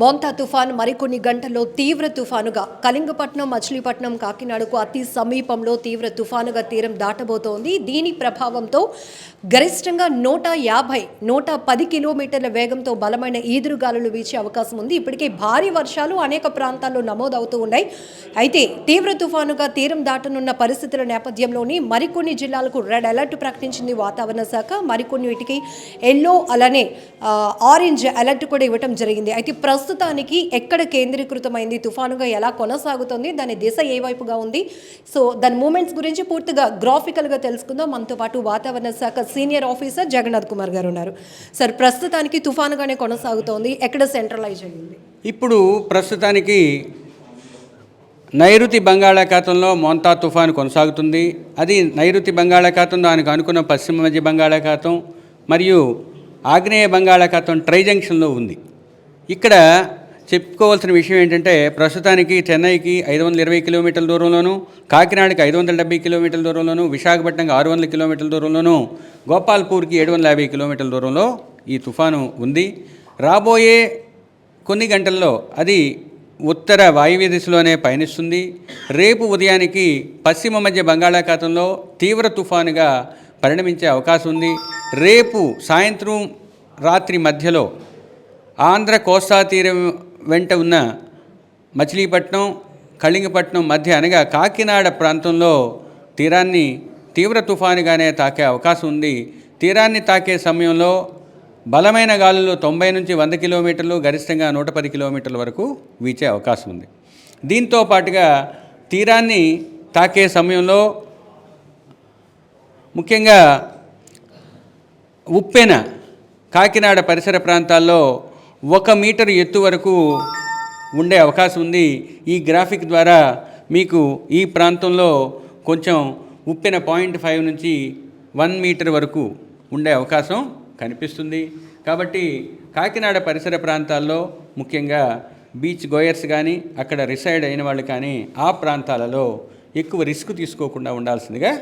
మోంతా తుఫాన్ మరికొన్ని గంటల్లో తీవ్ర తుఫానుగా. కళింగపట్నం మచిలీపట్నం కాకినాడకు అతి సమీపంలో తీవ్ర తుఫానుగా తీరం దాటబోతోంది. దీని ప్రభావంతో గరిష్టంగా నూట యాభై నూట పది కిలోమీటర్ల వేగంతో బలమైన ఈదురుగాలులు వీచే అవకాశం ఉంది. ఇప్పటికే భారీ వర్షాలు అనేక ప్రాంతాల్లో నమోదవుతూ ఉన్నాయి. అయితే తీవ్ర తుఫానుగా తీరం దాటనున్న పరిస్థితుల నేపథ్యంలోని మరికొన్ని జిల్లాలకు రెడ్ అలర్ట్ ప్రకటించింది వాతావరణ శాఖ. మరికొన్నిటికి ఎల్లో అలానే ఆరెంజ్ అలర్ట్ కూడా ఇవ్వటం జరిగింది. అయితే ప్రస్తుతానికి ఎక్కడ కేంద్రీకృతమైంది? తుఫానుగా ఎలా కొనసాగుతుంది? దాని దిశ ఏ వైపుగా ఉంది? సో దాని మూమెంట్స్ గురించి పూర్తిగా గ్రాఫికల్గా తెలుసుకుందాం. మనతో పాటు వాతావరణ శాఖ సీనియర్ ఆఫీసర్ జగన్నాథ్ కుమార్ గారు ఉన్నారు. సార్ ప్రస్తుతానికి తుఫానుగానే కొనసాగుతోంది. ఎక్కడ సెంట్రలైజ్ అయ్యింది? ఇప్పుడు ప్రస్తుతానికి నైరుతి బంగాళాఖాతంలో మోంతా తుఫాను కొనసాగుతుంది. అది నైరుతి బంగాళాఖాతం దానికి అనుకున్న పశ్చిమ మధ్య బంగాళాఖాతం మరియు ఆగ్నేయ బంగాళాఖాతం ట్రై జంక్షన్లో ఉంది. ఇక్కడ చెప్పుకోవాల్సిన విషయం ఏంటంటే ప్రస్తుతానికి చెన్నైకి ఐదు వందల ఇరవై కిలోమీటర్ల దూరంలోను కాకినాడకి ఐదు వందల డెబ్బై కిలోమీటర్ల దూరంలోను విశాఖపట్నంకి ఆరు వందల కిలోమీటర్ల దూరంలోను గోపాల్పూర్కి ఏడు వందల యాభై కిలోమీటర్ల దూరంలో ఈ తుఫాను ఉంది. రాబోయే కొన్ని గంటల్లో అది ఉత్తర వాయువ్య దిశలోనే పయనిస్తుంది. రేపు ఉదయానికి పశ్చిమ మధ్య బంగాళాఖాతంలో తీవ్ర తుఫానుగా పరిణమించే అవకాశం ఉంది. రేపు సాయంత్రం రాత్రి మధ్యలో ఆంధ్ర కోస్తా తీరం వెంట ఉన్న మచిలీపట్నం కళింగపట్నం మధ్య అనగా కాకినాడ ప్రాంతంలో తీరాన్ని తీవ్ర తుఫానుగానే తాకే అవకాశం ఉంది. తీరాన్ని తాకే సమయంలో బలమైన గాలులు తొంభై నుంచి వంద కిలోమీటర్లు గరిష్టంగా నూట పది కిలోమీటర్ల వరకు వీచే అవకాశం ఉంది. దీంతో పాటుగా తీరాన్ని తాకే సమయంలో ముఖ్యంగా ఉప్పెన కాకినాడ పరిసర ప్రాంతాల్లో ఒక మీటర్ ఎత్తు వరకు ఉండే అవకాశం ఉంది. ఈ గ్రాఫిక్ ద్వారా మీకు ఈ ప్రాంతంలో కొంచెం ఉప్పిన పాయింట్ ఫైవ్ నుంచి వన్ మీటర్ వరకు ఉండే అవకాశం కనిపిస్తుంది. కాబట్టి కాకినాడ పరిసర ప్రాంతాల్లో ముఖ్యంగా బీచ్ గోయర్స్ కానీ అక్కడ రిసైడ్ అయిన వాళ్ళు కానీ ఆ ప్రాంతాలలో ఎక్కువ రిస్క్ తీసుకోకుండా ఉండాల్సిందిగా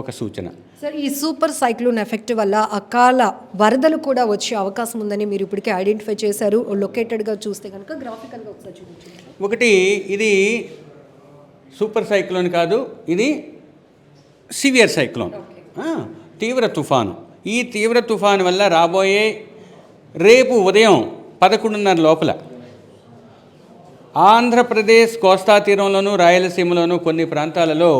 ఒక సూచన. సార్ ఈ సూపర్ సైక్లోన్ ఎఫెక్ట్ వల్ల అకాల వరదలు కూడా వచ్చే అవకాశం ఉందని మీరు ఇప్పటికే ఐడెంటిఫై చేశారు. లొకేటెడ్గా చూస్తే కనుక గ్రాఫికల్గా ఒకసారి చూపించండి. ఒకటి ఇది సూపర్ సైక్లోన్ కాదు ఇది సివియర్ సైక్లోన్. తీవ్ర తుఫాను. ఈ తీవ్ర తుఫాను వల్ల రాబోయే రేపు ఉదయం పదకొండున్నర లోపల ఆంధ్రప్రదేశ్ కోస్తా తీరంలోను రాయలసీమలోను కొన్ని ప్రాంతాలలో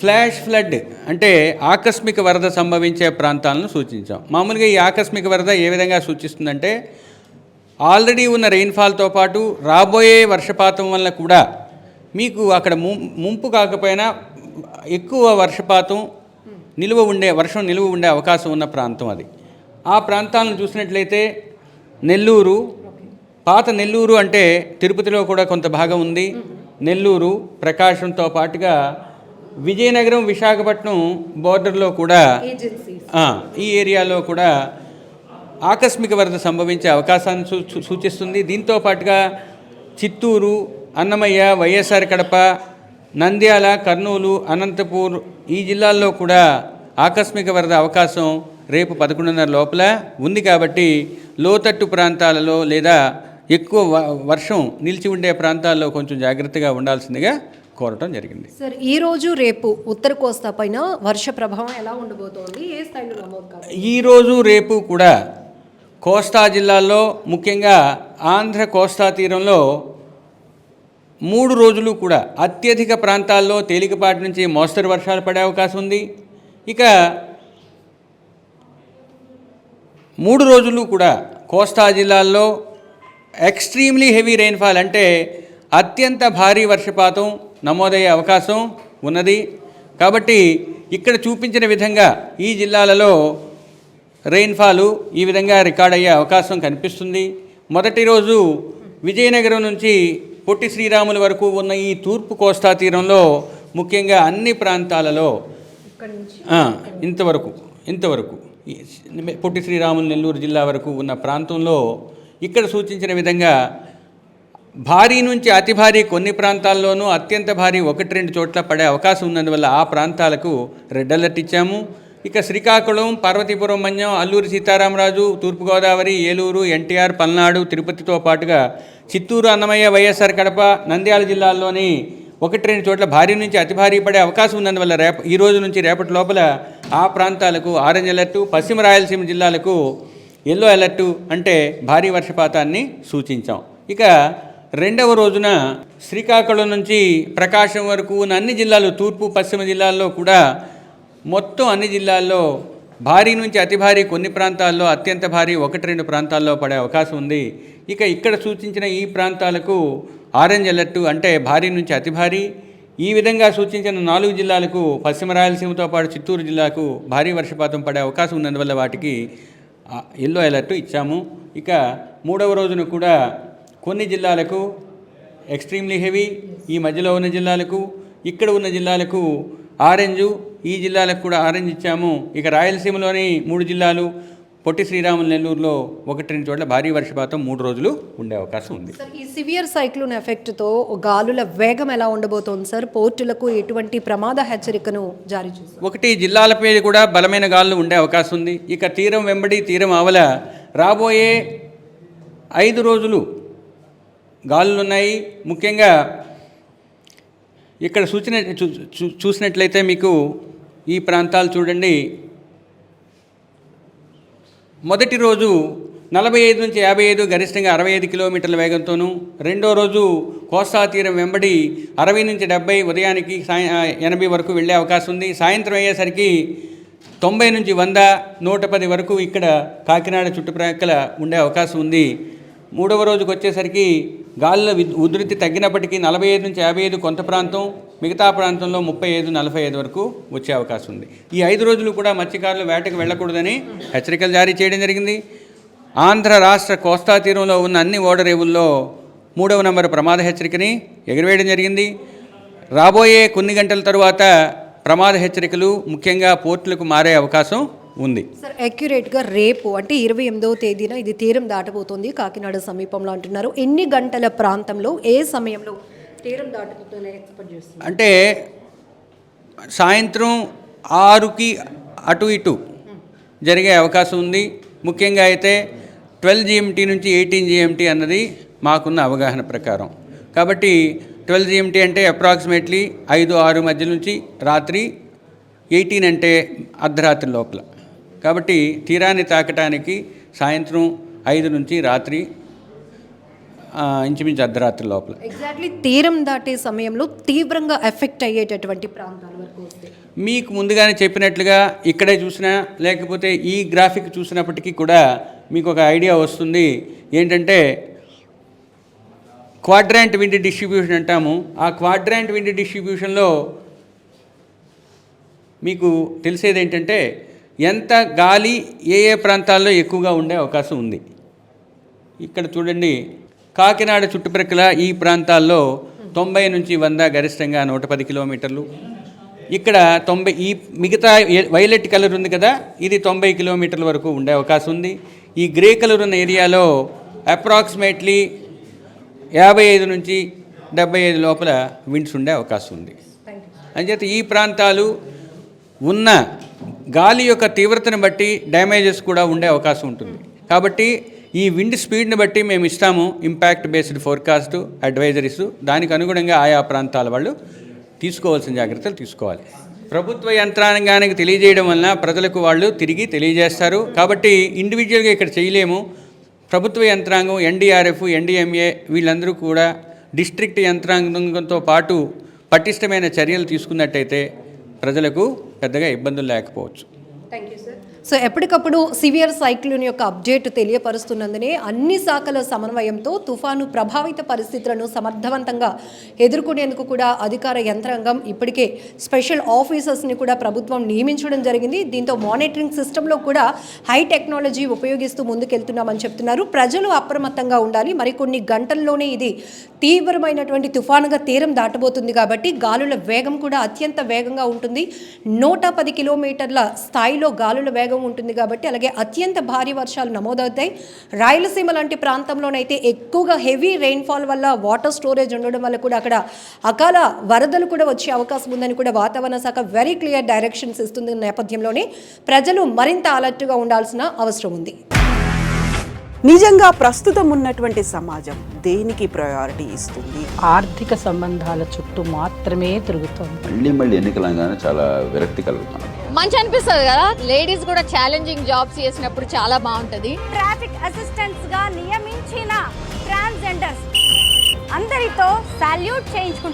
ఫ్లాష్ ఫ్లడ్ అంటే ఆకస్మిక వరద సంభవించే ప్రాంతాలను సూచించాం. మామూలుగా ఈ ఆకస్మిక వరద ఏ విధంగా సూచిస్తుందంటే ఆల్రెడీ ఉన్న రెయిన్ఫాల్తో పాటు రాబోయే వర్షపాతం వల్ల కూడా మీకు అక్కడ ముంపు కాకపోయినా ఎక్కువ వర్షపాతం నిలువ ఉండే వర్షం నిలువ ఉండే అవకాశం ఉన్న ప్రాంతం అది. ఆ ప్రాంతాలను చూసినట్లయితే నెల్లూరు పాత నెల్లూరు అంటే తిరుపతిలో కూడా కొంత భాగం ఉంది. నెల్లూరు ప్రకాశంతో పాటుగా విజయనగరం విశాఖపట్నం బోర్డర్లో కూడా ఈ ఏరియాలో కూడా ఆకస్మిక వరద సంభవించే అవకాశాన్ని సూచిస్తుంది. దీంతో పాటుగా చిత్తూరు అన్నమయ్య వైఎస్ఆర్ కడప నంద్యాల కర్నూలు అనంతపూర్ ఈ జిల్లాల్లో కూడా ఆకస్మిక వరద అవకాశం రేపు పదకొండున్నర లోపల ఉంది కాబట్టి లోతట్టు ప్రాంతాలలో లేదా ఎక్కువ వర్షం నిలిచి ఉండే ప్రాంతాల్లో కొంచెం జాగ్రత్తగా ఉండాల్సిందిగా కోరటం జరిగింది. సార్ ఈ రోజు రేపు ఉత్తర కోస్తా పైన వర్ష ప్రభావం ఎలా ఉండబోతోంది? ఏ స్థాయిలో నమోదు కాదు. ఈరోజు రేపు కూడా కోస్తా జిల్లాల్లో ముఖ్యంగా ఆంధ్ర కోస్తా తీరంలో మూడు రోజులు కూడా అత్యధిక ప్రాంతాల్లో తేలికపాటి నుంచి మోస్తరు వర్షాలు పడే అవకాశం ఉంది. ఇక మూడు రోజులు కూడా కోస్తా జిల్లాల్లో ఎక్స్ట్రీమ్లీ హెవీ రెయిన్ఫాల్ అంటే అత్యంత భారీ వర్షపాతం నమోదయ్యే అవకాశం ఉన్నది. కాబట్టి ఇక్కడ చూపించిన విధంగా ఈ జిల్లాలలో రెయిన్ఫాలు ఈ విధంగా రికార్డ్ అయ్యే అవకాశం కనిపిస్తుంది. మొదటి రోజు విజయనగరం నుంచి పొట్టి శ్రీరాముల వరకు ఉన్న ఈ తూర్పు కోస్తా తీరంలో ముఖ్యంగా అన్ని ప్రాంతాలలో ఇంతవరకు ఇంతవరకు పొట్టి శ్రీరాములు నెల్లూరు జిల్లా వరకు ఉన్న ప్రాంతంలో ఇక్కడ సూచించిన విధంగా భారీ నుంచి అతి భారీ కొన్ని ప్రాంతాల్లోనూ అత్యంత భారీ ఒకటి రెండు చోట్ల పడే అవకాశం ఉన్నందువల్ల ఆ ప్రాంతాలకు రెడ్ అలర్ట్ ఇచ్చాము. ఇక శ్రీకాకుళం పార్వతీపురం మన్యం అల్లూరి సీతారామరాజు తూర్పుగోదావరి ఏలూరు ఎన్టీఆర్ పల్నాడు తిరుపతితో పాటుగా చిత్తూరు అన్నమయ్య వైఎస్ఆర్ కడప నంద్యాల జిల్లాల్లోని ఒకటి రెండు చోట్ల భారీ నుంచి అతి భారీ పడే అవకాశం ఉన్నందువల్ల రేప ఈ రోజు నుంచి రేపటి లోపల ఆ ప్రాంతాలకు ఆరెంజ్ అలర్టు పశ్చిమ రాయలసీమ జిల్లాలకు ఎల్లో అలర్టు అంటే భారీ వర్షపాతాన్ని సూచించాం. ఇక రెండవ రోజున శ్రీకాకుళం నుంచి ప్రకాశం వరకు ఉన్న అన్ని జిల్లాలు తూర్పు పశ్చిమ జిల్లాల్లో కూడా మొత్తం అన్ని జిల్లాల్లో భారీ నుంచి అతి భారీ కొన్ని ప్రాంతాల్లో అత్యంత భారీ ఒకటి రెండు ప్రాంతాల్లో పడే అవకాశం ఉంది. ఇక ఇక్కడ సూచించిన ఈ ప్రాంతాలకు ఆరెంజ్ అలర్టు అంటే భారీ నుంచి అతి భారీ. ఈ విధంగా సూచించిన నాలుగు జిల్లాలకు పశ్చిమ రాయలసీమతో పాటు చిత్తూరు జిల్లాకు భారీ వర్షపాతం పడే అవకాశం ఉన్నందువల్ల వాటికి ఎల్లో అలర్ట్ ఇచ్చాము. ఇక మూడవ రోజున కూడా కొన్ని జిల్లాలకు ఎక్స్ట్రీమ్లీ హెవీ ఈ మధ్యలో ఉన్న జిల్లాలకు ఇక్కడ ఉన్న జిల్లాలకు ఆరెంజ్ ఈ జిల్లాలకు కూడా ఆరెంజ్ ఇచ్చాము. ఇక రాయలసీమలోని మూడు జిల్లాలు పొట్టి శ్రీరాములు నెల్లూరులో ఒకటి రెండు చోట్ల భారీ వర్షపాతం మూడు రోజులు ఉండే అవకాశం ఉంది. ఈ సివియర్ సైక్లోన్ ఎఫెక్ట్తో గాలుల వేగం ఎలా ఉండబోతోంది సార్? పోర్టులకు ఎటువంటి ప్రమాద హెచ్చరికను జారీ చేశారు? ఒకటి జిల్లాల పేరు కూడా బలమైన గాలులు ఉండే అవకాశం ఉంది. ఇక తీరం వెంబడి తీరం ఆవల రాబోయే ఐదు రోజులు గాలులు ఉన్నాయి ముఖ్యంగా ఇక్కడ సూచన చూసినట్లయితే మీకు ఈ ప్రాంతాలు చూడండి. మొదటి రోజు నలభై ఐదు నుంచి యాభై ఐదు గరిష్టంగా అరవై ఐదు కిలోమీటర్ల వేగంతోనూ రెండో రోజు కోస్తా తీరం వెంబడి అరవై నుంచి డెబ్బై ఉదయానికి సాయ ఎనభై వరకు వెళ్ళే అవకాశం ఉంది. సాయంత్రం అయ్యేసరికి తొంభై నుంచి వంద నూట పది వరకు ఇక్కడ కాకినాడ చుట్టుప్రక్కల ఉండే అవకాశం ఉంది. మూడవ రోజుకి వచ్చేసరికి గాలుల ఉధృతి తగ్గినప్పటికీ నలభై ఐదు నుంచి యాభై ఐదు కొంత ప్రాంతం మిగతా ప్రాంతంలో ముప్పై ఐదు నలభై ఐదు వరకు వచ్చే అవకాశం ఉంది. ఈ ఐదు రోజులు కూడా మత్స్యకారులు వేటకు వెళ్ళకూడదని హెచ్చరికలు జారీ చేయడం జరిగింది. ఆంధ్ర రాష్ట్ర కోస్తా తీరంలో ఉన్న అన్ని ఓడరేవుల్లో మూడవ నంబర్ ప్రమాద హెచ్చరికని ఎగురవేయడం జరిగింది. రాబోయే కొన్ని గంటల తరువాత ప్రమాద హెచ్చరికలు ముఖ్యంగా పోర్టులకు మారే అవకాశం ఉంది. సార్ అక్యురేట్గా రేపు అంటే ఇరవై ఎనిమిదవ తేదీన ఇది తీరం దాటబోతోంది. కాకినాడ సమీపంలో అంటున్నారు. ఎన్ని గంటల ప్రాంతంలో ఏ సమయంలో తీరం దాటబోతుందని ఎక్స్పెక్ట్ చేస్తున్నారు? అంటే సాయంత్రం ఆరుకి అటు ఇటు జరిగే అవకాశం ఉంది. ముఖ్యంగా అయితే ట్వెల్వ్ జిఎంటీ నుంచి ఎయిటీన్ జిఎంటీ అన్నది మాకున్న అవగాహన ప్రకారం. కాబట్టి ట్వెల్వ్ జిఎంటీ అంటే అప్రాక్సిమేట్లీ ఐదు ఆరు మధ్య నుంచి రాత్రి ఎయిటీన్ అంటే అర్ధరాత్రి లోపల. కాబట్టి తీరాన్ని తాకటానికి సాయంత్రం ఐదు నుంచి రాత్రి ఇంచుమించు అర్ధరాత్రి లోపల. ఎగ్జాక్ట్లీ తీరం దాటే సమయంలో తీవ్రంగా ఎఫెక్ట్ అయ్యేటటువంటి ప్రాంతాల వరకు మీకు ముందుగానే చెప్పినట్లుగా ఇక్కడే చూసినా లేకపోతే ఈ గ్రాఫిక్ చూసినప్పటికీ కూడా మీకు ఒక ఐడియా వస్తుంది. ఏంటంటే క్వాడ్రాంట్ విండ్ డిస్ట్రిబ్యూషన్ అంటాము. ఆ క్వాడ్రాంట్ విండ్ డిస్ట్రిబ్యూషన్లో మీకు తెలిసేది ఏంటంటే ఎంత గాలి ఏ ఏ ప్రాంతాల్లో ఎక్కువగా ఉండే అవకాశం ఉంది. ఇక్కడ చూడండి కాకినాడ చుట్టుప్రక్కల ఈ ప్రాంతాల్లో తొంభై నుంచి వంద గరిష్టంగా నూట పది కిలోమీటర్లు. ఇక్కడ తొంభై ఈ మిగతా వైలెట్ కలర్ ఉంది కదా ఇది తొంభై కిలోమీటర్ల వరకు ఉండే అవకాశం ఉంది. ఈ గ్రే కలర్ ఉన్న ఏరియాలో అప్రాక్సిమేట్లీ యాభై ఐదు నుంచి డెబ్బై ఐదు లోపల విండ్స్ ఉండే అవకాశం ఉంది. అంచేత ఈ ప్రాంతాలు ఉన్న గాలి యొక్క తీవ్రతను బట్టి డ్యామేజెస్ కూడా ఉండే అవకాశం ఉంటుంది. కాబట్టి ఈ విండ్ స్పీడ్ని బట్టి మేము ఇస్తాము ఇంపాక్ట్ బేస్డ్ ఫోర్కాస్ట్ అడ్వైజరీస్. దానికి అనుగుణంగా ఆయా ప్రాంతాల వాళ్ళు తీసుకోవాల్సిన జాగ్రత్తలు తీసుకోవాలి. ప్రభుత్వ యంత్రాంగానికి తెలియజేయడం వలన ప్రజలకు వాళ్ళు తిరిగి తెలియజేస్తారు. కాబట్టి ఇండివిజువల్గా ఇక్కడ చేయలేము. ప్రభుత్వ యంత్రాంగం ఎన్డీఆర్ఎఫ్ ఎన్డీఎంఏ వీళ్ళందరూ కూడా డిస్ట్రిక్ట్ యంత్రాంగంతో పాటు పటిష్టమైన చర్యలు తీసుకున్నట్టయితే ప్రజలకు పెద్దగా ఇబ్బందులు లేకపోవచ్చు. థ్యాంక్ యూ సార్ సో ఎప్పటికప్పుడు సివియర్ సైక్లోన్ యొక్క అప్డేట్ తెలియపరుస్తున్నందునే అన్ని శాఖల సమన్వయంతో తుఫాను ప్రభావిత పరిస్థితులను సమర్థవంతంగా ఎదుర్కొనేందుకు కూడా అధికార యంత్రాంగం ఇప్పటికే స్పెషల్ ఆఫీసర్స్ని కూడా ప్రభుత్వం నియమించడం జరిగింది. దీంతో మానిటరింగ్ సిస్టంలో కూడా హై టెక్నాలజీ ఉపయోగిస్తూ ముందుకెళ్తున్నామని చెప్తున్నారు. ప్రజలు అప్రమత్తంగా ఉండాలి. మరికొన్ని గంటల్లోనే ఇది తీవ్రమైనటువంటి తుఫానుగా తీరం దాటబోతుంది కాబట్టి గాలుల వేగం కూడా అత్యంత వేగంగా ఉంటుంది. నూట పది కిలోమీటర్ల స్థాయిలో గాలుల వేగం వేగం ఉంటుంది కాబట్టి అలాగే అత్యంత భారీ వర్షాలు నమోదవుతాయి. రాయలసీమ లాంటి ప్రాంతంలోనైతే ఎక్కువగా హెవీ రెయిన్ఫాల్ వల్ల వాటర్ స్టోరేజ్ ఉండడం వల్ల కూడా అక్కడ అకాల వరదలు కూడా వచ్చే అవకాశం ఉందని కూడా వాతావరణ శాఖ వెరీ క్లియర్ డైరెక్షన్స్ ఇస్తుంది నేపథ్యంలోనే. ప్రజలు మరింత అలర్ట్గా ఉండాల్సిన అవసరం ఉంది. నిజంగా ప్రస్తుతం ఉన్నటువంటి సమాజం దేనికి ప్రయారిటీ ఇస్తుంది? ఆర్థిక సంబంధాల చుట్టూ మాత్రమే తిరుగుతోంది. మళ్ళీ మళ్ళీ ఎన్నికలంగానే చాలా విరక్తి కలుగుతాను మంచి అనిపిస్తుంది కదా? లేడీస్ కూడా ఛాలెంజింగ్ జాబ్స్ చేసినప్పుడు చాలా బాగుంటది. ట్రాఫిక్ అసిస్టెంట్స్గా నియమించిన ట్రాన్స్జెండర్స్ అందరితో సాల్యూట్ చేయించుకుంటారు